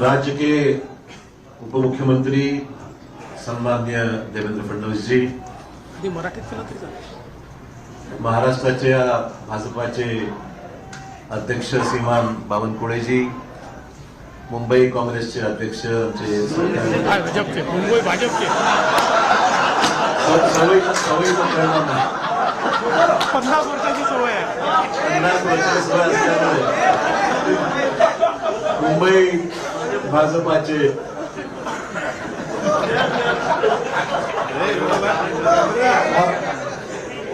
राज्य के उप मुख्यमंत्री सन्मान्य देवेंद्र फडणवीस जी महाराष्ट्राच्या भाजपाचे अध्यक्ष श्रीमान बावनकुळेजी मुंबई काँग्रेसचे अध्यक्ष आमचे. पन्नास वर्षाची सवय आहे. पन्नास वर्षाची सवय असल्यामुळे मुंबई भाजपाचे.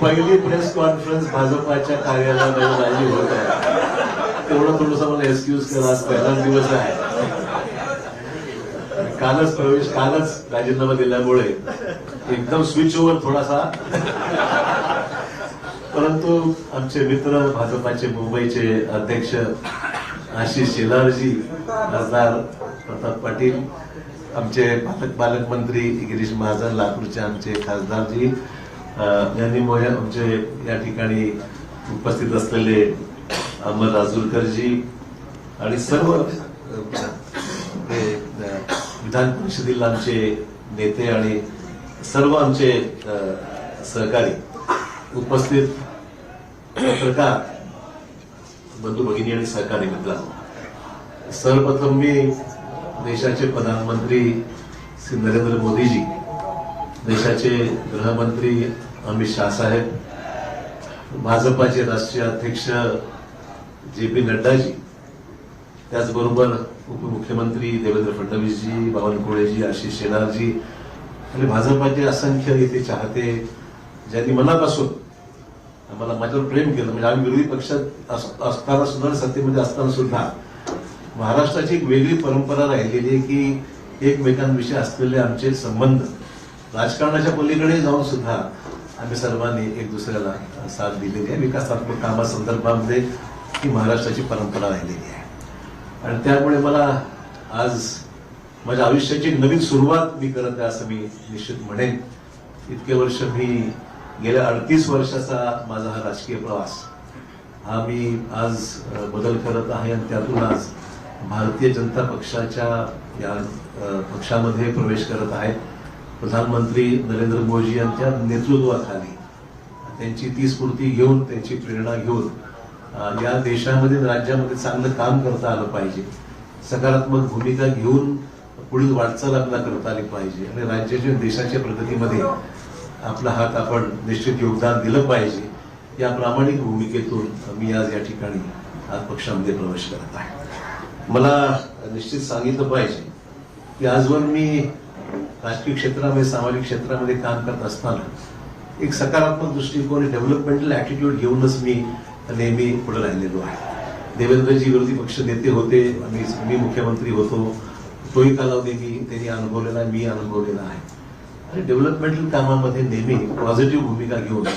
पहिली प्रेस कॉन्फरन्स भाजपाच्या कार्यालयामध्ये झाली होत आहे. तेवढं थोडस मला एक्सक्यूज करा आज पहिलाच दिवस आहे. कालच प्रवेश कालच राजीनामा दिल्यामुळे एकदम स्विच ओव्हर थोडासा. परंतु आमचे मित्र भाजपाचे मुंबईचे अध्यक्ष आशिष शेलारजी खासदार प्रताप पाटील आमचे पालक पालकमंत्री गिरीश महाजन लातूरचे आमचे खासदारजी यांनी मोह- आमचे या ठिकाणी उपस्थित असलेले अहमद राजूरकरजी आणि सर्व विधान परिषदेला आमचे नेते आणि सर्व आमचे सहकारी उपस्थित पत्रकार बंधू भगिनी आणि सहकारी मित्रांनो सर्वप्रथम मी देशाचे प्रधानमंत्री श्री नरेंद्र मोदीजी देशाचे गृहमंत्री अमित शाह साहेब भाजपाचे राष्ट्रीय अध्यक्ष जे पी नड्डाजी त्याचबरोबर उपमुख्यमंत्री देवेंद्र फडणवीसजी बावनकुळेजी आशिष शेलारजी आणि भाजपाचे असंख्य नेते चाहते ज्यांनी मनापासून मला माझ्यावर प्रेम केलं. म्हणजे आम्ही विरोधी पक्षात अस- असताना सुद्धा सत्तेमध्ये असताना सुद्धा महाराष्ट्राची एक वेगळी परंपरा राहिलेली आहे की एकमेकांविषयी असलेले आमचे संबंध. राजकारणाच्या पलीकडे जाऊन सुद्धा आम्ही सर्वांनी एक दुसऱ्याला साथ दिलेली आहे. विकासात्मक कामासंदर्भामध्ये ही महाराष्ट्राची परंपरा राहिलेली आहे. आणि त्यामुळे मला आज माझ्या आयुष्याची नवीन सुरुवात मी करत आहे असं मी निश्चित म्हणेन. इतके वर्ष मी गेल्या अडतीस वर्षाचा माझा हा राजकीय प्रवास हा मी आज बदल करत आहे आणि त्यातून आज भारतीय जनता पक्षाच्या या पक्षामध्ये प्रवेश करत आहे. प्रधानमंत्री नरेंद्र मोदी यांच्या नेतृत्वाखाली त्यांची ती स्फूर्ती घेऊन त्यांची प्रेरणा घेऊन या देशामध्ये राज्यामध्ये चांगलं काम करता आलं पाहिजे. सकारात्मक भूमिका घेऊन पुढील वाटचाल आपल्याला करता आली पाहिजे. आणि राज्याच्या देशाच्या प्रगतीमध्ये आपला हात आपण निश्चित योगदान दिलं पाहिजे. या प्रामाणिक भूमिकेतून मी आज या ठिकाणी आज पक्षामध्ये प्रवेश करत आहे. मला निश्चित सांगितलं पाहिजे की आजवर मी राजकीय क्षेत्रामध्ये सामाजिक क्षेत्रामध्ये काम करत असताना एक सकारात्मक दृष्टिकोन डेव्हलपमेंटल ऍटिट्यूड घेऊनच मी नेहमी पुढे राहिलेलो आहे. देवेंद्रजी विरोधी पक्ष नेते होते आणि मी मुख्यमंत्री होतो. तोही कालावधी मी त्यांनी अनुभवलेला आहे मी अनुभवलेला आहे. आणि डेव्हलपमेंटल कामामध्ये नेहमी पॉझिटिव्ह भूमिका घेऊन